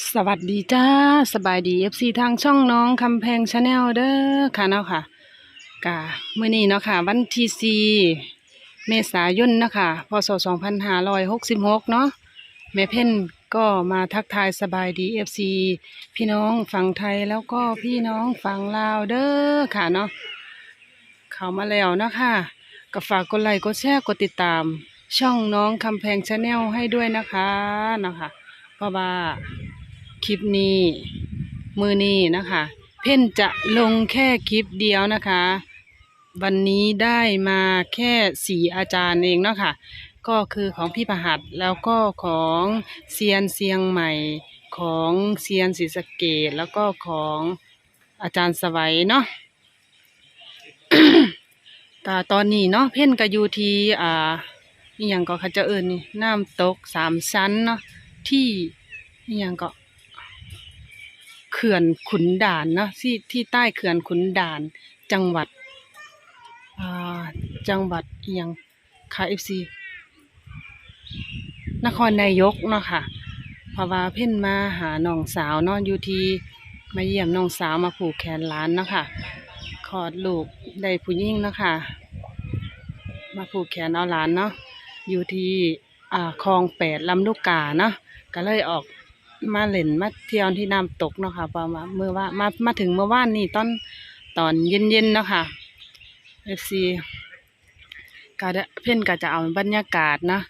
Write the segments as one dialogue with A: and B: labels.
A: สวัสดีจ้าสบายดีเอฟซีทางช่องน้องคำแพงชาแนลเด้อค่ะเนาะค่ะกะมื้อนี้เนาะค่ะ วันที่สี่เมษายนเนาะค่ะพศสองพันห้าร้อยหกสิบหกเนาะแม่เพ่นก็มาทักทายสบายดีเอฟซีพี่น้องฝั่งไทยแล้วก็พี่น้องฝั่งลาวเด้อค่ะเนาะเข้ามาแล้วเนาะค่ะก็ฝากกดไลค์กดแชร์กดติดตาม ช่องน้องคำแพงชาแนลให้ด้วยนะคะเนาะค่ะเพราะว่า คลิปนี้ มือนี้นะคะ เพ่นจะลงแค่คลิปเดียวนะคะ วันนี้ได้มาแค่สี่อาจารย์เองเนาะค่ะ ก็คือของพี่ประหัดแล้วก็ของเซียนเซียงใหม่ของเซียนศรีสะเกดแล้วก็ของอาจารย์สวัยเนาะแต่ตอนนี้เนาะเพ่นก็อยู่ที่อ่าอหย่างก็เขาจะเอิญนี่น้ำตกสามชั้นเนาะที่อหย่างก็ เขื่อนขุนด่านเนาะที่ที่ใต้เขื่อนขุนด่าน จังหวัดจังหวัดเอหยังค่ะเอฟซีนครนายกเนาะค่ะพราะว่าเพ่นมาหาน้องสาวเนาะอยู่ที่มาเยี่ยมน้องสาวมาผูกแขนล้านเนาะค่ะคลอดลูกได้ผู้หญิงเนาะค่ะมาผูกแขนเอาหลานเนาะอยู่ที่อ่าคลองแปดลำลูกกาเนาะก็เลยออก มาเล่นมาเที่ยวที่น้ำตกเนาะค่ะประมาณเมื่อว่ามามาถึงเมื่อวานนี่ตอนตอนเย็นๆเนาะค่ะเอฟซีก็ได้เพื่อนก็จะเอาบรรยากาศนะ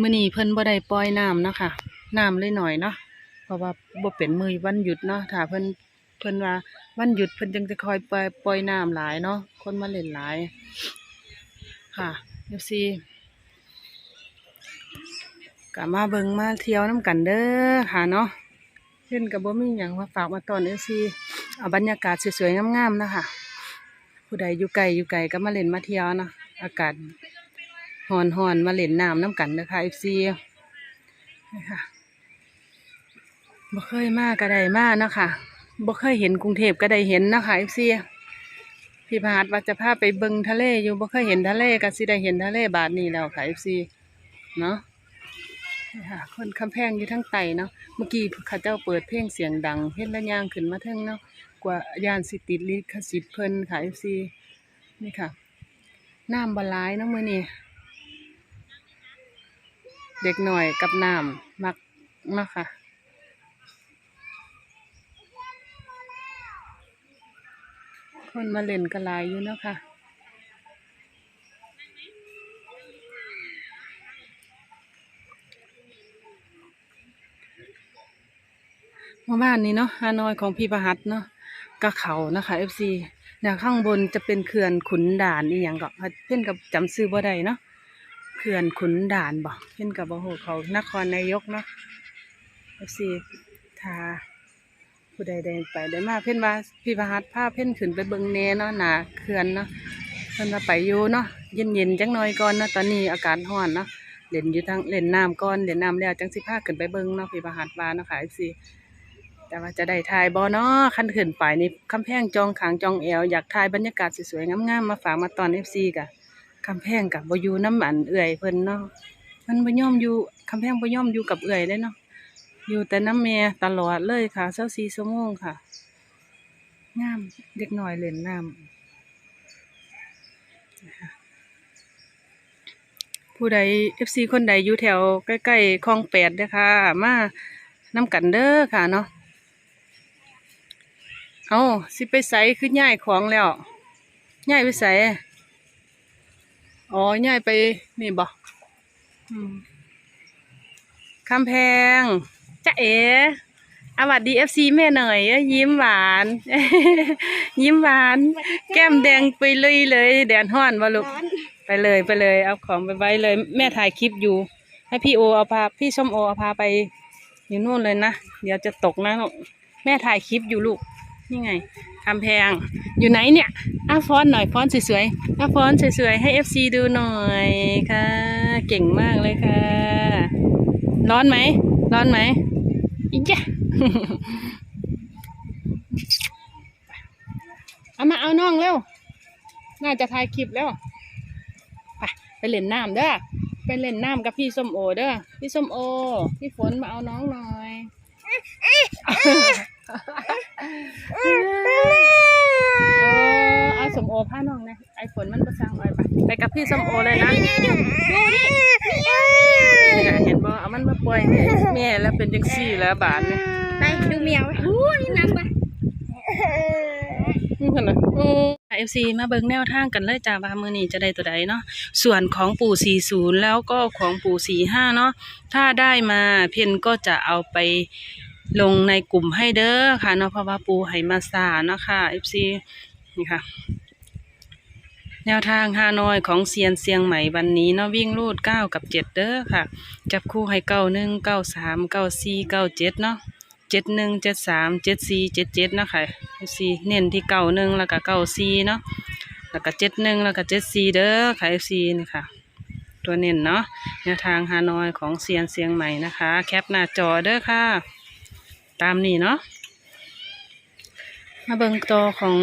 A: มื้อนี้เพิ่นบ่ได้ปล่อยน้ำเนาะค่ะน้ำเลยหน่อยเนาะเพราะว่าบ่เป็นมือวันหยุดเนาะถ้าเพิ่นเพิ่นว่าวันหยุดเพิ่นจึงจะคอยปล่อยปล่อยน้ำหลายเนาะคนมาเล่นหลายค่ะเอฟซี ก็มาเบิงมาเที่ยวน้ำกันเด้อค่ะเนาะเพื่นกับบ่มีหยังมาฝากมาตอนเอฟซีเอาบรรยากาศสวยๆงามๆนะคะผู้ใดอยู่ไกลอยู่ไกลก็มาเล่นมาเที่ยวเนาะอากาศฮ้อนมาเล่นน้ำน้ำกันนะคะเอฟซีนี่ค่ะบ่เคยมาก็ได้มาเนะค่ะบ่เคยเห็นกรุงเทพก็ได้เห็นนะคะเอฟซีพี่พาดว่าจะพาไปเบิงทะเลอยู่บ่เคยเห็นทะเลก็สิได้เห็นทะเลบาดนี้แล้วค่ะ FC เนาะ นี่ค่ะคนคำแพงอยู่ทั้งไตเนาะเมื่อกี้เขาเจ้าเปิดเพลงเสียงดังเฮ็ดละย่างขึ้นมาเทิงเนาะกว่ายานสิติดลิขสิทธิ์เพิ่นค่ะ FC นี่ค่ะน้ำบหลายเนาะมื้อนี้เด็กหน่อยกับน้ำมักเนาะค่ะคนมาเล่นกันลายอยู่เนาะค่ะ เมื่อวานนี้เนาะฮานอยของพี่ประหัตเนาะกะเขานะคะ FC เนี่ยข้างบนจะเป็นเขื่อนขุนด่านนี่อย่างก็เพื่อนกับจำซื้อบ่ได้เนาะเขื่อนขุนด่านบ่เพื่อนกับบ่โหเขานครนายกเนาะ FC ทาผู้ใดได้ไปได้มาเพื่อนว่าพี่ประหัตพาเพื่อนขึ้นไปเบิงแหน่เนาะหนาเขื่อนเนาะเพิ่อนว่าไปอยู่เนาะเย็นเย็นจังหน่อยก่อนเนาะตอนนี้อากาศร้อนเนาะเล่นอยู่ทางเล่นน้ำก่อนเล่นน้ำแล้วจังสิพาขึ้นไปเบิงเนาะพี่ประหัตว่าเนาะค่ะ FC แต่ว่าจะได้ถ่ายบ่เนาะคันขึ้นไปนี่คำแพงจองขางจองแอวอยากถ่ายบรรยากาศสวยๆงามๆมาฝากมาตอน FC กะคำแพงกับบอยู่น้ำอันเอื่อยเพิ่นเนาะมันบ่ย่อมอยู่คำแพงบ่ย่อมอยู่กับเอื่อยเลยเนาะอยู่แต่น้ำแม่ตลอดเลยค่ะเช้าสี่ชั่วโมงค่ะงามเด็กหน่อยเล่นน้ำผู้ใดเอฟซีคนใดอยู่แถวใกล้ๆคลองแปดเด้อค่ะมาน้ำกันเด้อค่ะเนาะ เอาสิไปใส่คือย้ายของแล้วย้ายไปใส่อ๋อย้ายไปนี่บ่อืมคำแพงจ๊ะเอ๋อวัดดีเอฟซีแม่หน่อยเอ้ยยิ้มหวาน ยิ้มหวาน แก้มแดงไปเลยเลย แดดห้อนวะลูกไปเลยไปเลย เอาของไปไว้เลย แม่ถ่ายคลิปอยู่ ให้พี่โอเอาพาพี่ส้มโอเอาพาไปอยู่นู่นเลยนะ เดี๋ยวจะตกนะลูกแม่ถ่ายคลิปอยู่ลูก นี่ไงคำแพง อยู่ไหนเนี่ยอ้าฟอนหน่อยฟอนสวยๆอ้าฟอนสวยๆให้เอฟซีดูหน่อยค่ะ เก่งมากเลยค่ะ ร้อนไหม ร้อนไหมอีกจ้ะเอามาเอาน้องเร็ว น่าจะถ่ายคลิปแล้ว ไปไปเล่นน้ำเด้อ ไปเล่นน้ำกับพี่ส้มโอเด้อ พี่ส้มโอ พี่ฝนมาเอาน้องหน่อย โอ้เอาสมโอผ้าน้องนะไอฝนมันประสร้างอ้อยไปไปกับพี่สมโอเลยนะนี่ค่ะเห็นบ่เอามันมาปล่อยแม่แล้วเป็นจังซี่แล้วบาดเนี่ย
B: ไปดูเมียวอู้นี่นังไป
A: นี่เพิ่นน่ะอือ FC มาเบิ่งแนวทางกันเลยจ้าว่ามือนี้จะได้ตัวใดเนาะส่วนของปู่40 แล้วก็ของปู่45เนาะถ้าได้มาเพียนก็จะเอาไป ลงในกลุ่มให้เด้อค่ะเนาะเพราะว่าปู่ให้มาซาเนาะค่ะ FC นี่ค่ะ แนวทางฮานอยของเซียนเซียงใหม่วันนี้เนาะวิ่งรูด 9 กับ 7 เด้อค่ะ จับคู่ให้91 93 94 97เนาะเจ็ดหนึ่งเจ็ดสามเจ็ดสี่เจ็ดเจ็ดเนาะค่ะสี่เน้นที่เก้าหนึ่งแล้วก็เก้าสี่เนาะแล้วก็เจ็ดหนึ่งแล้วก็เจ็ดสี่เด้อค่ะสี่นี่ค่ะตัวเน้นเนาะแนวทางฮานอยของเซียนเซียงใหม่นะคะ แคปหน้าจอเด้อค่ะ ตามนี้เนาะมาเบิ่งตัวของ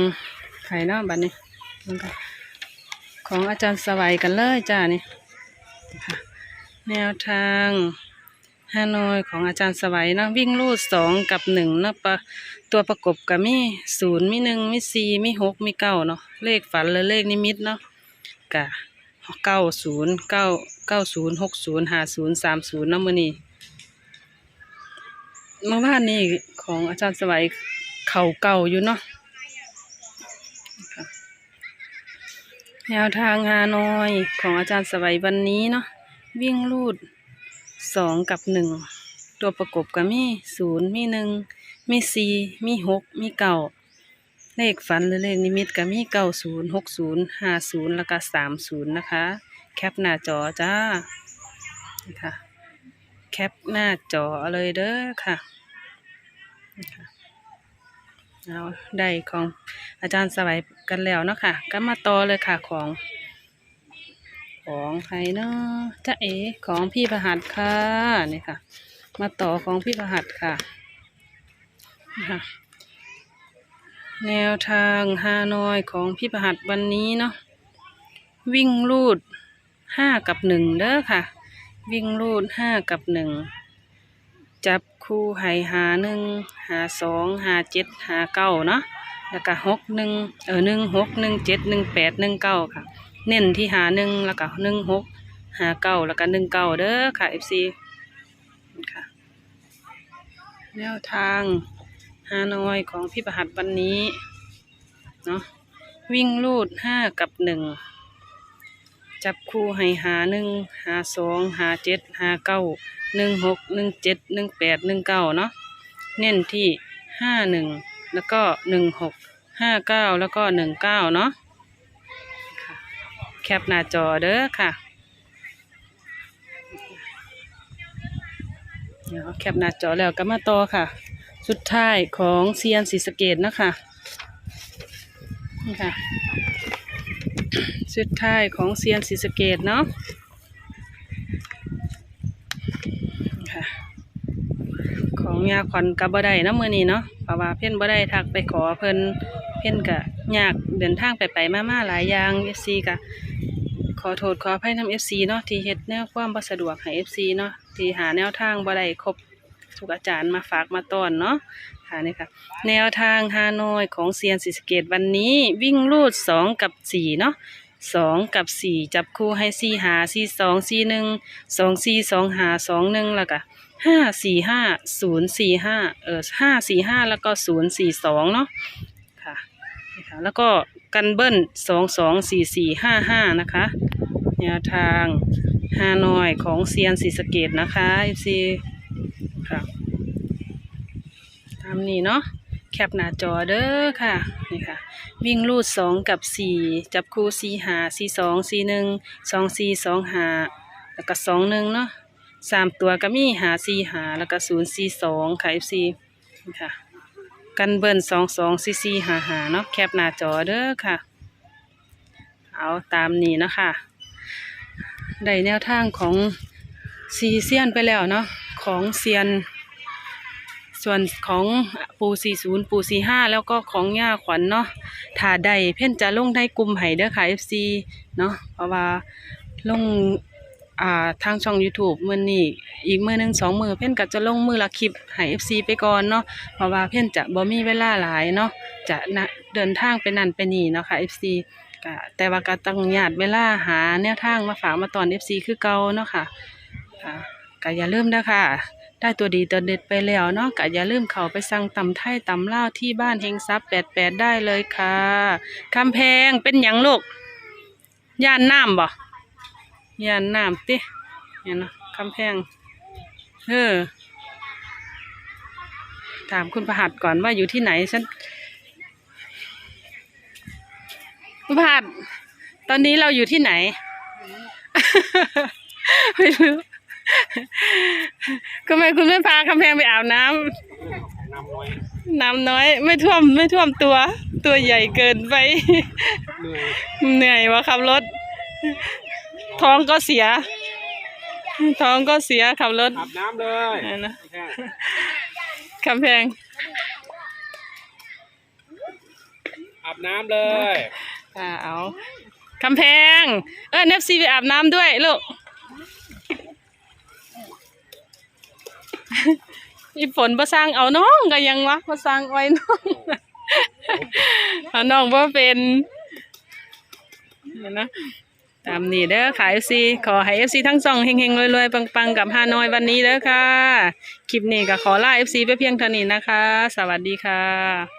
A: ไข่เนาะบัดนี้เบิ่งกันของอาจารย์สวัยกันเลยจ้านี่ค่ะแนวทางฮานอยของอาจารย์สวัยเนาะวิ่งรูดสองกับหนึ่งเนาะปะตัวประกบกับมีศูนย์มีหนึ่งมีสี่มีหกมีเก้าเนาะเลขฝันหรือเลขนิมิตเนาะกะเก้าศูนย์เก้าเก้าศูนย์หกศูนย์ห้าศูนย์สามศูนย์เนาะมื่อนี้ เมื่อวานนี้ของอาจารย์สวัยเข่าเก่าอยู่เนาะแนวทางฮานอยของอาจารย์สวัยวันนี้เนาะวิ่งรูดสองกับหนึ่งตัวประกบก็มีศูนย์มีหนึ่งมีสี่มีหกมีเก้าเลขฝันหรือเลขนิมิตก็มีเก้าศูนย์หกศูนย์ห้าศูนย์แล้วก็สามศูนย์นะคะ แคปหน้าจอจ้านี่ค่ะ แคปหน้าจอเลยเด้อค่ะเอาได้ของอาจารย์สวัยกันแล้วเนาะค่ะ ก็มาต่อเลยค่ะของ ของใครเนาะจ้าเอ๋ของพี่ประหัตค่ะนี่ค่ะ มาต่อของพี่ประหัตค่ะนี่ค่ะแนวทางฮานอยของพี่ประหัตวันนี้เนาะวิ่งรูดห้ากับหนึ่งเด้อค่ะ วิ่งรูดห้ากับหนึ่ง จับคู่ไห้หาหนึ่งหาสองหาเจ็ดหาเก้าเนาะแล้วก็หกหนึ่งเออหนึ่งหกหนึ่งเจ็ดหนึ่งแปดหนึ่งเก้าค่ะ เน้นที่หาหนึ่งแล้วก็หนึ่งหกหาเก้าแล้วก็หนึ่งเก้าเด้อค่ะ FC ค่ะแนวทางฮานอยของพี่ประหัตวันนี้เนาะวิ่งลูดห้ากับหนึ่ง จับคู่ให้หาหนึ่งหาสองหาเจ็ดหาเก้าหนึ่งหกหนึ่งเจ็ดหนึ่งแปดหนึ่งเก้าเนาะเน้นที่ห้าหนึ่งแล้วก็หนึ่งหกห้าเก้าแล้วก็หนึ่งเก้าเนาะแคปหน้าจอเด้อค่ะเดี๋ยวแคปหน้าจอแล้วก็มาต่อค่ะ สุดท้ายของเซียนศรีสเกดนะคะนี่ค่ะ สุดท้ายของเซียนศรีสเกดเนาะค่ะของยาขวัญกับบ่ได้นะมือนี้เนาะเพราะว่าเพ่นบ่ได้ทักไปขอเพิ่นเพ่นกะยากเดินทางไปไปมามาหลายอย่าง FC กะขอโทษขออภัยนำ FC เนาะที่เฮ็ดแนวความบ่สะดวกให้ FC เนาะที่หาแนวทางบ่ได้ครบทุกอาจารย์มาฝากมาต้อนเนาะ ค่ะนี่ค่ะ แนวทางฮานอยของเซียนศรีสเกดวันนี้วิ่งรูดสองกับสี่เนาะสองกับสี่จับคู่ให้สี่หาสี่สองสี่หนึ่งสองสี่สองหาสองหนึ่งล้วก็ห้าสี่ห้าศูนย์สี่ห้าเออห้าสี่ห้าแล้วก็ศูนย์สี่สองเนาะค่ะนี่ค่ะ แล้วก็กันเบิ้ลสองสองสี่สี่ห้าห้านะคะแนวทางฮานอยของเซียนศรีสเกดนะคะเอฟซีค่ะตามนี้เนาะแคปหน้าจอเด้อค่ะนี่ค่ะ วิ่งลูดสองกับสี่จับคู่สี่หาสี่สองสี่หนึ่งสองสี่สองหาแล้วก็สองหนึ่งเนาะสามตัวก็มีหาสี่หาแล้วก็ศูนย์สี่สองค่ะเอฟซีนี่ค่ะกันเบิ้ลสองสองสี่สี่หาหาเนาะแคปหน้าจอเด้อค่ะ เอาตามนี้นะคะได้แนวทางของซีเซียนไปแล้วเนาะของเซียน ส่วนของปูสี่ศูนย์ปูสี่ห้าแล้วก็ของย่าขวัญเนาะถ้าได้เพ่นจะลงได้กลุ่มไห้เด้อค่ะ FC เนาะเพราะว่าลงอ่าทางช่อง YouTube มื้อนี้อีกมื้อหนึงสองมื้อเพ่นก็จะลงมือละคลิปให้ FC ไปก่อนเนาะเพราะว่าเพ่นจะบ่มีเวลาหลายเนาะจะนะเดินทางไปนั่นไปนี่เนาะค่ะ FC ก็แต่ว่าก็ต้องญาติเวลาหาแนวทางมาฝากมาตอน FC คือเก่าเนาะค่ะค่ะก็อย่าลืมนะค่ะ ได้ตัวดีตัวเด็ดไปแล้วเนาะก็อย่าลืมเข้าไปสั่งตำไทยตำลาวที่บ้านเฮงซับ88ได้เลยค่ะคำแพงเป็นหยังลูกย่านน้ำบ่ย่านน้ำติเนี่ยเนาะคำแพงเออถามคุณประหัดก่อนว่าอยู่ที่ไหนฉันคุณประหัดตอนนี้เราอยู่ที่ไหน ไม่รู้ ก็ไม่คุณไม่พาคำแพงไปอาบน้ำ
C: น้ำน้อย
A: น้ำน้อย ไม่ท่วมไม่ท่วมตัว ตัวใหญ่เกินไป
C: เหนื่อย
A: เหนื่อยวะขับรถ ท้องก็เสีย ท้องก็เสียขับรถ
C: อาบน้ำเลย
A: นั่นนะ
C: ไม่ใช่
A: คำแพง
C: อาบน้ำเลย
A: อ่าเอาคำแพง เออเนฟซีไปอาบน้ำด้วยลูก อีฝนประสร้างเอาน้องก็ยังวะประสร้างไว้น้องเอาน้องว่าเป็นเห็นนะตามนี้เด้อขายเอฟซีขอให้เอฟซีทั้งสองเฮงๆรวยๆปังๆกับฮานอยวันนี้เด้อค่ะ คลิปนี้ก็ขอลาเอฟซีไปเพียงเท่านี้นะคะ สวัสดีค่ะ